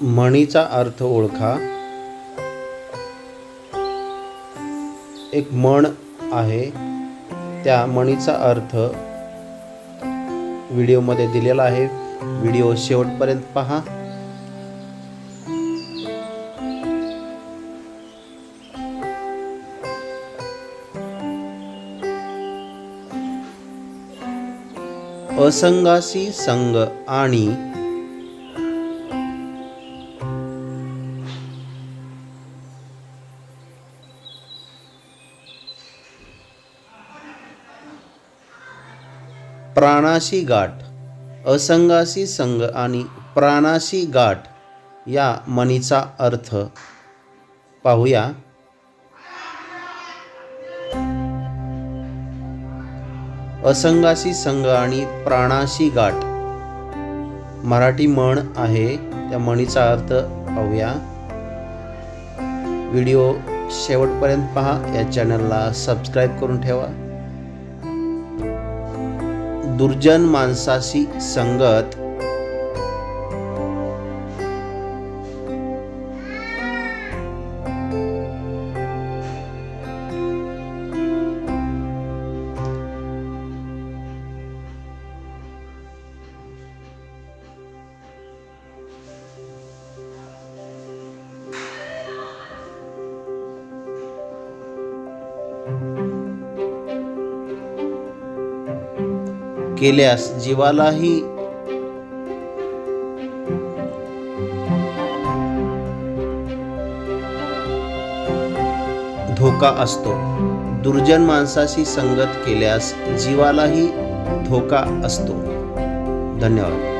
म्हणीचा अर्थ ओळखा. एक म्हण आहे त्या मणीचा अर्थ व्हिडिओमध्ये दिलेला आहे. व्हिडिओ शेवटपर्यंत पहा. असंगाशी संग आणि प्राणाशी गाठ असंगाशी संग आणि प्राणाशी गाठ या म्हणीचा अर्थ पाहूया. असंगाशी संग आणि प्राणाशी गाठ. मराठी म्हण आहे त्या म्हणीचा अर्थ पाहूया. व्हिडिओ शेवटपर्यंत पहा या चॅनलला सबस्क्राईब करून ठेवा. दुर्जन माणसाशी संगत. केल्यास जीवालाही धोका असतो. दुर्जन माणसाशी संगत केल्यास जीवालाही धोका असतो. धन्यवाद.